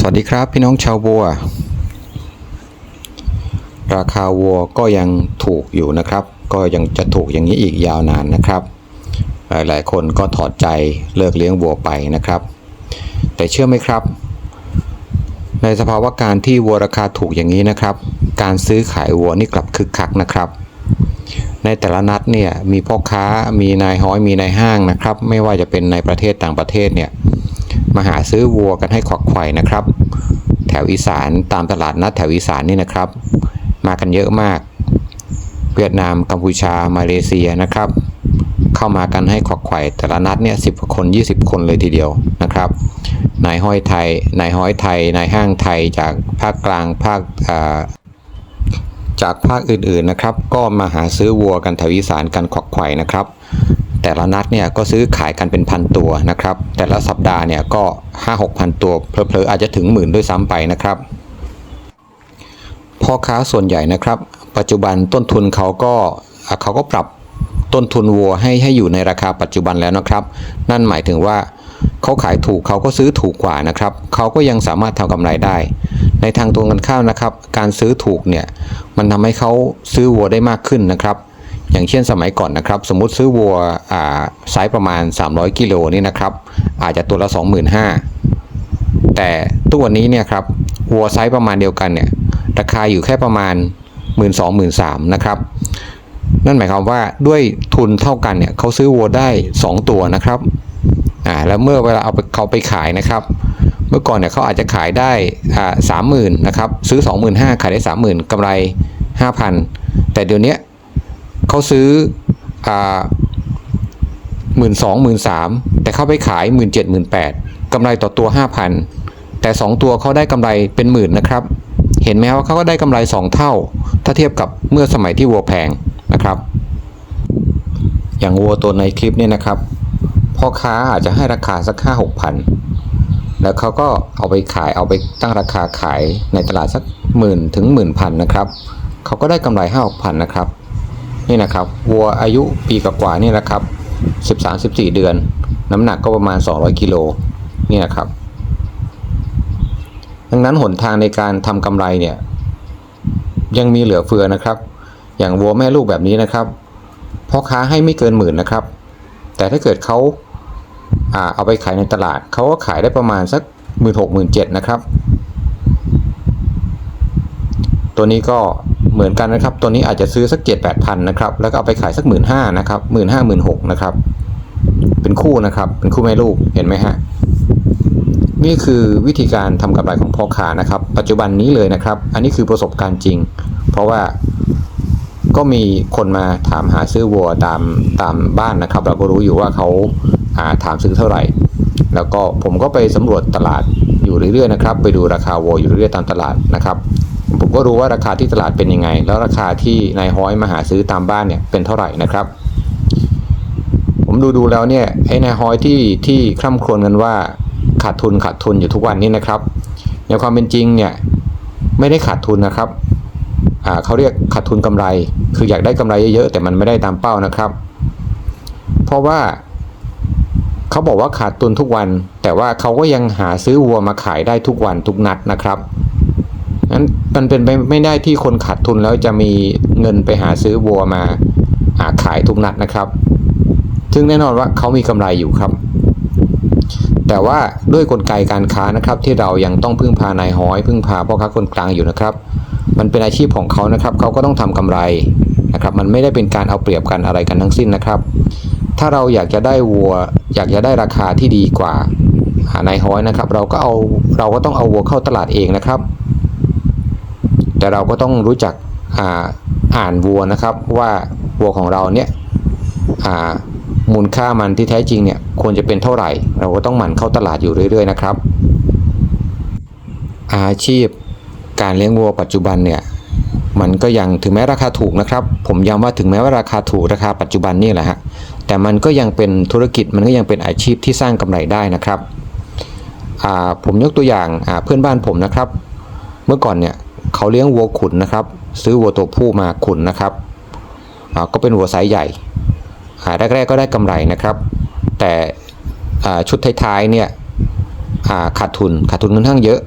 สวัสดีครับพี่น้องชาววัว ราคาวัวก็ยังถูกอยู่นะครับ ก็ยังจะถูกอย่างนี้อีกยาวนานนะครับ หลายๆ คนก็ถอดใจเลิกเลี้ยงวัวไปนะครับ แต่เชื่อไหมครับ ในสภาวะการที่วัวราคาถูกอย่างนี้นะครับ การซื้อขายวัวนี่กลับคึกคักนะครับ ในแต่ละนัดเนี่ยมีพ่อค้ามีนายห้อยมีนายห้างนะครับ ไม่ว่าจะเป็นในประเทศต่างประเทศเนี่ย มาหาซื้อวัวกันให้ขวักไขว่นะครับ แถวอีสานตามตลาดนัดแถวอีสานนี่นะครับ มากันเยอะมาก เวียดนามกัมพูชามาเลเซียนะครับ เข้ามากันให้ขวักไขว่แต่ละนัดเนี่ยสิบคน 20 คนเลยทีเดียวนะครับนายห้อยไทยนายห้อยไทยนายห้างไทยจากภาคกลางภาคจากภาคอื่นๆนะครับ ก็มาหาซื้อวัวกันแถวอีสานกันขวักไขว่นะครับ แต่ละนัดเนี่ยก็ซื้อขายกันเป็นพันตัวนะครับ แต่ละสัปดาห์เนี่ยก็ 5 6พันตัวเพลอๆอาจจะถึงหมื่นด้วยซ้ำไปนะครับ พ่อค้าส่วนใหญ่นะครับ ปัจจุบันต้นทุนเขาก็เขาก็ปรับต้นทุนวัวให้ให้อยู่ในราคาปัจจุบันแล้วนะครับ นั่นหมายถึงว่าเขาขายถูกเขาก็ซื้อถูกกว่านะครับ เขาก็ยังสามารถทำกำไรได้ ในทางตรงกันข้ามนะครับ การซื้อถูกเนี่ยมันทำให้เขาซื้อวัวได้มากขึ้นนะครับ อย่างเช่นสมัยก่อนนะครับ สมมุติซื้อวัวอ่าไซส์ประมาณ 300 กิโลนี่นะครับ อาจจะตัวละ 25,000 แต่ทุกวันนี้เนี่ยครับวัวไซส์ประมาณเดียวกันเนี่ยราคาอยู่แค่ประมาณ 1 2 0 0 0 0 3นะครับ นั่นหมายความว่าด้วยทุนเท่ากันเนี่ยเขาซื้อวัวได้ 2 ตัวนะครับอ่าแล้วเมื่อเวลาเอาไปเขาไปขายนะครับ เมื่อก่อนเนี่ยเขาอาจจะขายได้อ่าสามหมื่นนะครับซื้อ 25,000ขายได้ 30,000กำไร 5,000 แต่เดี๋ยวนี้ เขาซื้ออหมื่นสองหมื่นสามแต่เขาไปขายหมื่นเจ็ดหมื่นแปดกำไรต่อตัว5,000แต่2ตัวเขาได้กำไรเป็นหมื่นนะครับ เห็นไหมครับว่าเขาก็ได้กำไร2เท่า ถ้าเทียบกับเมื่อสมัยที่วัวแพงนะครับ อย่างวัวตัวในคลิปเนี่ยนะครับพ่อค้าอาจจะให้ราคาสักห้าหกพันแล้วเขาก็เอาไปขายเอาไปตั้งราคาขายในตลาดสักหมื่นถึงหมื่นพันนะครับเขาก็ได้กำไรห้าหกพันนะครับ นี่นะครับวัวอายุปีกว่านี่นะครับสิบสามสิบสี่เดือน น้ำหนักก็ประมาณ 200กิโลนี่นะครับ ดังนั้นหนทางในการทำกำไรเนี่ย ยังมีเหลือเฟือนะครับ อย่างวัวแม่ลูกแบบนี้นะครับพ่อค้าให้ไม่เกินหมื่นนะครับ แต่ถ้าเกิดเขาเอาไปขายในตลาด เขาก็ขายได้ประมาณสักหมื่นหกหมื่นเจ็ดนะครับ ตัวนี้ก็เหมือนกันนะครับ ตัวนี้อาจจะซื้อสักเจ็ดแปดพันนะครับ แล้วก็เอาไปขายสักหมื่นห้านะครับหมื่นห้าหมื่นหกนะครับ เป็นคู่นะครับ เป็นคู่แม่ลูก เห็นไหมฮะ นี่คือวิธีการทำกำไรของพ่อค้านะครับ ปัจจุบันนี้เลยนะครับ อันนี้คือประสบการณ์จริง เพราะว่าก็มีคนมาถามหาซื้อวัวตามตามบ้านนะครับ เราก็รู้อยู่ว่าเขาอาถามซื้อเท่าไหร่ แล้วก็ผมก็ไปสำรวจตลาดอยู่เรื่อยๆนะครับ ไปดูราคาวัวอยู่เรื่อยๆตามตลาดนะครับ ผมก็รู้ว่าราคาที่ตลาดเป็นยังไง แล้วราคาที่นายฮ้อยมาหาซื้อตามบ้านเนี่ยเป็นเท่าไหร่นะครับ ผมดูดูแล้วเนี่ยไอ้นายฮ้อยที่ที่คร่ำครวญกันว่าขาดทุนขาดทุนอยู่ทุกวันนี้นะครับในความเป็นจริงเนี่ยไม่ได้ขาดทุนนะครับเขาเรียกขาดทุนกำไร คืออยากได้กำไรเยอะๆแต่มันไม่ได้ตามเป้านะครับ เพราะว่าเขาบอกว่าขาดทุนทุกวัน แต่ว่าเขาก็ยังหาซื้อวัวมาขายได้ทุกวันทุกนัดนะครับ นั้นมันเป็นไปไม่ได้ที่คนขาดทุนแล้วจะมีเงินไปหาซื้อวัวมาอาขายทุกนัดนะครับ ซึ่งแน่นอนว่าเขามีกำไรอยู่ครับ แต่ว่าด้วยกลไกการค้านะครับ ที่เรายังต้องพึ่งพานายห้อย พึ่งพาพ่อค้าคนกลางอยู่นะครับ มันเป็นอาชีพของเขานะครับ เขาก็ต้องทำกำไรนะครับ มันไม่ได้เป็นการเอาเปรียบกันอะไรกันทั้งสิ้นนะครับ ถ้าเราอยากจะได้วัว อยากจะได้ราคาที่ดีกว่าหานายห้อยนะครับ เราก็เอาเราก็ต้องเอาวัวเข้าตลาดเองนะครับ แต่เราก็ต้องรู้จักอ่าอานวัวนะครับว่าวัวของเราเนี่ยมูลค่ามันที่แท้จริงเนี่ยควรจะเป็นเท่าไหร่ เราก็ต้องหมั่นเข้าตลาดอยู่เรื่อย ๆ นะครับ อาชีพการเลี้ยงวัวปัจจุบันเนี่ยมันก็ยังถึงแม้ราคาถูกนะครับ ผมย้ำว่าถึงแม้ว่าราคาถูกราคาปัจจุบันนี่แหละฮะแต่มันก็ยังเป็นธุรกิจมันก็ยังเป็นอาชีพที่สร้างกำไรได้นะครับผมยกตัวอย่างเพื่อนบ้านผมนะครับ เมื่อก่อนเนี่ย เขาเลี้ยงวัวขุนนะครับ ซื้อวัวตัวผู้มาขุนนะครับก็เป็นวัวไซส์ใหญ่แรกๆก็ได้กำไรนะครับ แต่ชุดท้ายๆเนี่ยขาดทุนขาดทุนค่อนข้างเยอะ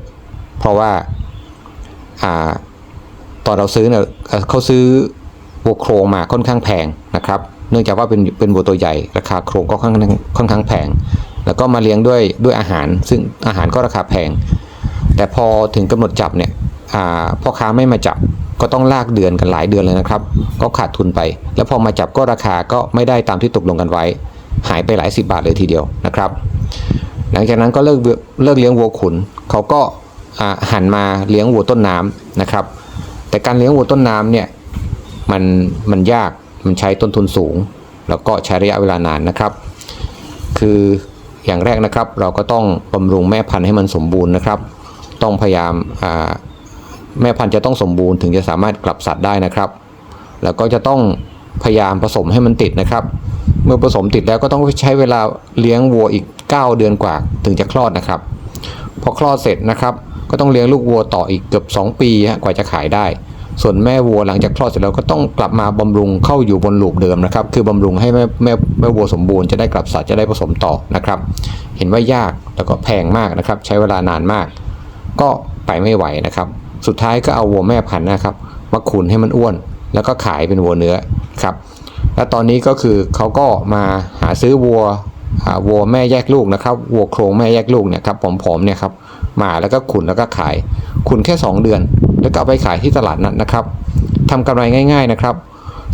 เพราะว่าตอนเราซื้อเนี่ยเขาซื้อวัวโครงมาค่อนข้างแพงนะครับ เนื่องจากว่าเป็นเป็นวัวตัวใหญ่ ราคาโครงก็ค่อนข้างค่อนข้างแพง แล้วก็มาเลี้ยงด้วยด้วยอาหาร ซึ่งอาหารก็ราคาแพง แต่พอถึงกำหนดจับเนี่ย พ่อค้าไม่มาจับก็ต้องลากเดือนกันหลายเดือนเลยนะครับ ก็ขาดทุนไป แล้วพอมาจับก็ราคาก็ไม่ได้ตามที่ตกลงกันไว้ หายไปหลายสิบบาทเลยทีเดียวนะครับ หลังจากนั้นก็เลิกเลี้ยเลิกเลี้ยงวัวขุนเขาก็หันมาเลี้ยงวัวต้นน้ำนะครับ แต่การเลี้ยงวัวต้นน้ำเนี่ยมันมันยากมันใช้ต้นทุนสูง แล้วก็ใช้ระยะเวลานานนะครับ คืออย่างแรกนะครับเราก็ต้องบำรุงแม่พันธุ์ให้มันสมบูรณ์นะครับ ต้องพยายามา แม่พันธุ์จะต้องสมบูรณ์ถึงจะสามารถกลับสัตว์ได้นะครับ แล้วก็จะต้องพยายามผสมให้มันติดนะครับ เมื่อผสมติดแล้วก็ต้องใช้เวลาเลี้ยงวัวอีก 9 เดือนกว่าถึงจะคลอดนะครับ พอคลอดเสร็จนะครับ ก็ต้องเลี้ยงลูกวัวต่ออีกเกือบ 2 ปีฮะกว่าจะขายได้ ส่วนแม่วัวหลังจากคลอดเสร็จแล้วก็ต้องกลับมาบำรุงเข้าอยู่บนลูปเดิมนะครับ คือบำรุงให้แม่แม่แม่วัวสมบูรณ์จะได้กลับสัตว์จะได้ผสมต่อนะครับ เห็นว่ายากแล้วก็แพงมากนะครับ ใช้เวลานานมาก ก็ไปไม่ไหวนะครับ สุดท้ายก็เอาวัวแม่พันธุ์นะครับมาขุนให้มันอ้วน แล้วก็ขายเป็นวัวเนื้อครับ และตอนนี้ก็คือเขาก็มาหาซื้อวัววัวแม่แยกลูกนะครับวัวโครงแม่แยกลูกเนี่ยครับผอมๆเนี่ยครับมาแล้วก็ขุนแล้วก็ขาย ขุนแค่ 2 เดือน แล้วก็เอาไปขายที่ตลาดนัดนะครับทำกำไรง่าย ๆนะครับ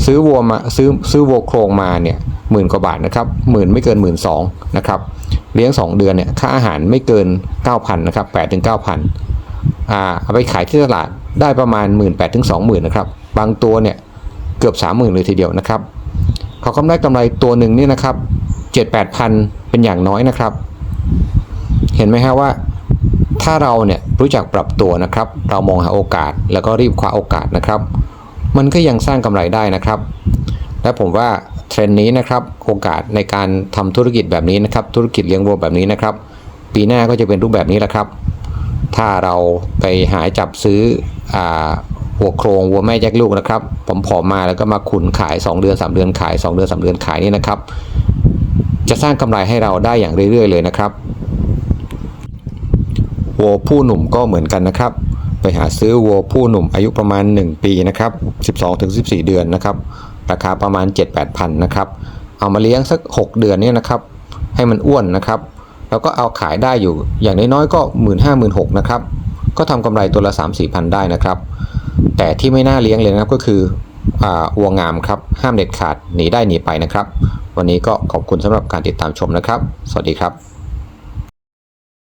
ซื้อวัวมาซื้อซื้อวัวโครงมาเนี่ยหมื่นกว่าบาทนะครับหมื่นไม่เกินหมื่นสองนะครับเลี้ยง 2 เดือนเนี่ยค่าอาหารไม่เกิน 9,000นะครับ8ถึง9,000อ่า เอาไปขายที่ตลาดได้ประมาณ 1 8ื่นถึงสองหมื่นนะครับบางตัวเนี่ยเกือบ 30,000 เลยทีเดียวนะครับเขากำไรกำไรตัวหนึ่งนี่นะครับเจ็ดแปดพันเป็นอย่างน้อยนะครับ เห็นไหมฮะว่า ถ้าเราเนี่ยรู้จักปรับตัวนะครับ เรามองหาโอกาสแล้วก็รีบคว้าโอกาสนะครับ มันก็ยังสร้างกำไรได้นะครับ และผมว่าเทรนด์นี้นะครับโอกาสในการทำธุรกิจแบบนี้นะครับ ธุรกิจเลี้ยงวัวแบบนี้นะครับ ปีหน้าก็จะเป็นรูปแบบนี้แหละครับ ถ้าเราไปหาจับซื้ออาวัวโครงวัวแม่แยกลูกนะครับผมผอมมาแล้วก็มาขุนขาย 2 เดือน 3 เดือนขาย 2 เดือน 3 เดือนขายนี่นะครับ จะสร้างกำไรให้เราได้อย่างเรื่อย ๆ เลยนะครับวัวผู้หนุ่มก็เหมือนกันนะครับ ไปหาซื้อวัวผู้หนุ่มอายุประมาณ 1 ปีนะครับ12-14 เดือนนะครับ ราคาประมาณ 7-8พันนะครับ เอามาเลี้ยงสัก 6 เดือนเนี่ยนะครับ ให้มันอ้วนนะครับ เราก็เอาขายได้อยู่ อย่างน้อยๆก็ 1 5 0 0 0 0 6 0 0นะครับ ก็ทำกำไรตัวละ 3 4พันได้นะครับ แต่ที่ไม่น่าเลี้ยงเลยนะครับก็คืออ่าวัวงามครับ ห้ามเด็ดขาด หนีได้หนีไปนะครับ วันนี้ก็ขอบคุณสำหรับการติดตามชมนะครับ สวัสดีครับ